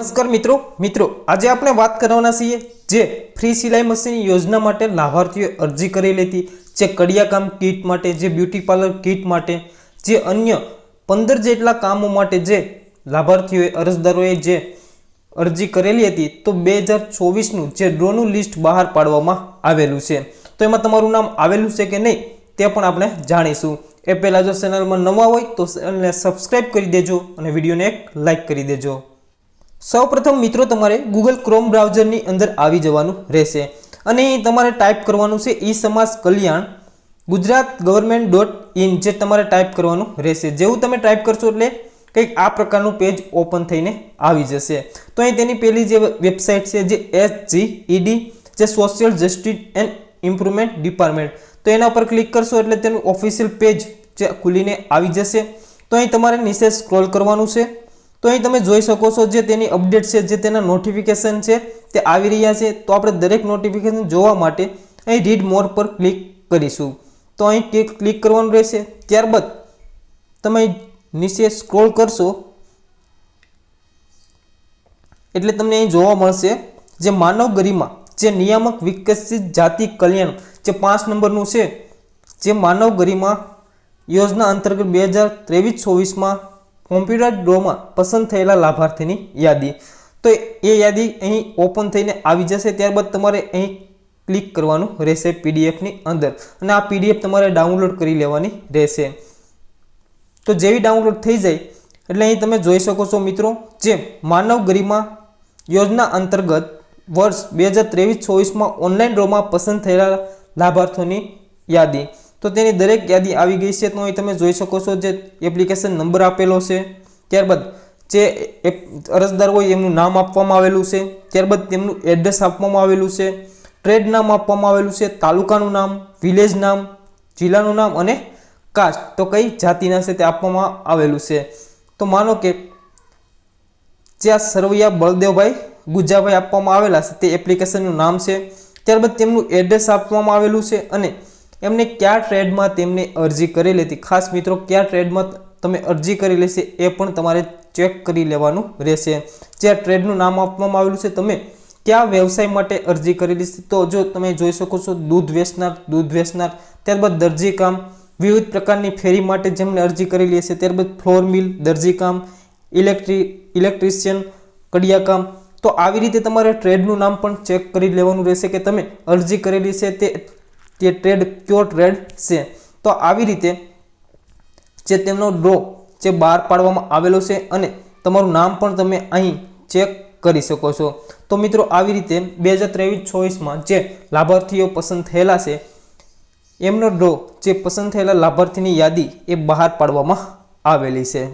નમસ્કાર મિત્રો મિત્રો, આજે આપણે વાત કરવાના છીએ જે ફ્રી સિલાઈ મશીન યોજના માટે લાભાર્થીઓએ અરજી કરેલી હતી જે કડિયાકામ કીટ માટે, જે બ્યુટી પાર્લર કીટ માટે, જે અન્ય પંદર જેટલા કામો માટે જે લાભાર્થીઓએ અરજદારોએ જે અરજી કરેલી હતી, તો બે હજાર ચોવીસનું જે ડ્રોનું લિસ્ટ બહાર પાડવામાં આવેલું છે. તો એમાં તમારું નામ આવેલું છે કે નહીં, તે પણ આપણે જાણીશું. એ પહેલાં જો ચેનલમાં નવા હોય, તો ચેનલને સબસ્ક્રાઈબ કરી દેજો અને વિડીયોને એક લાઇક કરી દેજો. સૌપ્રથમ મિત્રો તમારે ગૂગલ ક્રોમ બ્રાઉઝરની અંદર આવી જવાનું રહેશે. અને તમારે ટાઈપ કરવાનું છે E Samaj Kalyan Gujarat government dot in જે તમારે ટાઈપ કરવાનું રહેશે. જેવું તમે ટાઈપ કરશો એટલે કંઈક આ પ્રકારનું પેજ ઓપન થઈને આવી જશે. તો અહીં તેની પહેલી જે વેબસાઇટ છે જે એસ જી ઈડી જે social justice and improvement department તો એના પર ક્લિક કરશો એટલે તેનું ઓફિશિયલ પેજ જે ખુલીને આવી જશે. તો અહીં તમારે નીચે સ્ક્રોલ કરવાનું છે. તો અહીં તમે જોઈ શકો છો જે તેની અપડેટ છે, જે તેના નોટિફિકેશન છે, તે આવી રહ્યા છે. તો આપણે દરેક નોટિફિકેશન જોવા માટે અહીં રીડ મોર પર ક્લિક કરીશું. તો અહીં ક્લિક કરવાનું રહેશે. ત્યારબાદ તમે નીચે સ્ક્રોલ કરશો. એટલે તમને અહીં જોવા મળશે જે માનવ ગરિમા જે નિયામક વિકસિત જાતિ કલ્યાણ, જે પાંચ નંબરનું છે, જે માનવ ગરિમા યોજના અંતર્ગત બે હજાર ત્રેવીસ ચોવીસમાં કોમ્પ્યુટર ડ્રોમાં પસંદ થયેલા લાભાર્થીની યાદી. તો એ યાદી અહીં ઓપન થઈને આવી જશે, ત્યારબાદ તમારે અહીં ક્લિક કરવાનું રહેશે પીડીએફની અંદર અને આ પીડીએફ તમારે ડાઉનલોડ કરી લેવાની રહેશે. તો જેવી ડાઉનલોડ થઈ જાય, એટલે અહીં તમે જોઈ શકો છો મિત્રો, જે માનવ ગરિમા યોજના અંતર્ગત વર્ષ બે હજાર ત્રેવીસ ચોવીસમાં ઓનલાઈન ડ્રોમાં પસંદ થયેલા લાભાર્થીઓની યાદી. તો તેની દરેક યાદી આવી ગઈ છે, તો અહીં તમે જોઈ શકો છો જે એપ્લિકેશન નંબર આપેલો છે. ત્યારબાદ જે અરજદાર હોય એમનું નામ આપવામાં આવેલું છે, ત્યારબાદ તેમનું એડ્રેસ આપવામાં આવેલું છે ટ્રેડ નામ આપવામાં આવેલું છે, તાલુકાનું નામ વિલેજ નામ, જિલ્લાનું નામ અને કાસ્ટ તો કઈ જાતિના છે તે આપવામાં આવેલું છે. તો માનો કે જે આ સરવૈયા બળદેવભાઈ ગુજાભાઈ આપવામાં આવેલા છે, તે એપ્લિકેશનનું નામ છે. ત્યારબાદ તેમનું એડ્રેસ આપવામાં આવેલું છે અને એમને કયા ટ્રેડમાં તેમને અરજી કરેલી હતી ખાસ મિત્રો, કયા ટ્રેડમાં તમે અરજી કરેલી છે એ પણ તમારે ચેક કરી લેવાનું રહેશે. જે ટ્રેડનું નામ આપવામાં આવેલું છે, તમે કયા વ્યવસાય માટે અરજી કરેલી છે તો જો તમે જોઈ શકો છો, દૂધ વેચનાર દૂધ વેચનાર, ત્યારબાદ દરજીકામ વિવિધ પ્રકારની ફેરી માટે જેમણે અરજી કરેલી હશે, ત્યારબાદ ફ્લોર મિલ દરજીકામ ઇલેક્ટ્રી, ઇલેક્ટ્રિશિયન કડિયાકામ તો આવી રીતે તમારે ટ્રેડનું નામ પણ ચેક કરી લેવાનું રહેશે કે તમે અરજી કરેલી છે તે તે ટ્રેડ કયો ટ્રેડ છે? તો આવી રીતે જે તેમનો ડ્રો જે બહાર પાડવામાં આવેલો છે અને તમારું નામ પણ તમે અહીં ચેક કરી શકો છો. તો મિત્રો, આવી રીતે બે હજાર ત્રેવીસ ચોવીસમાં જે લાભાર્થીઓ પસંદ થયેલા છે, એમનો ડ્રો જે પસંદ થયેલા લાભાર્થીની યાદી એ બહાર પાડવામાં આવેલી છે.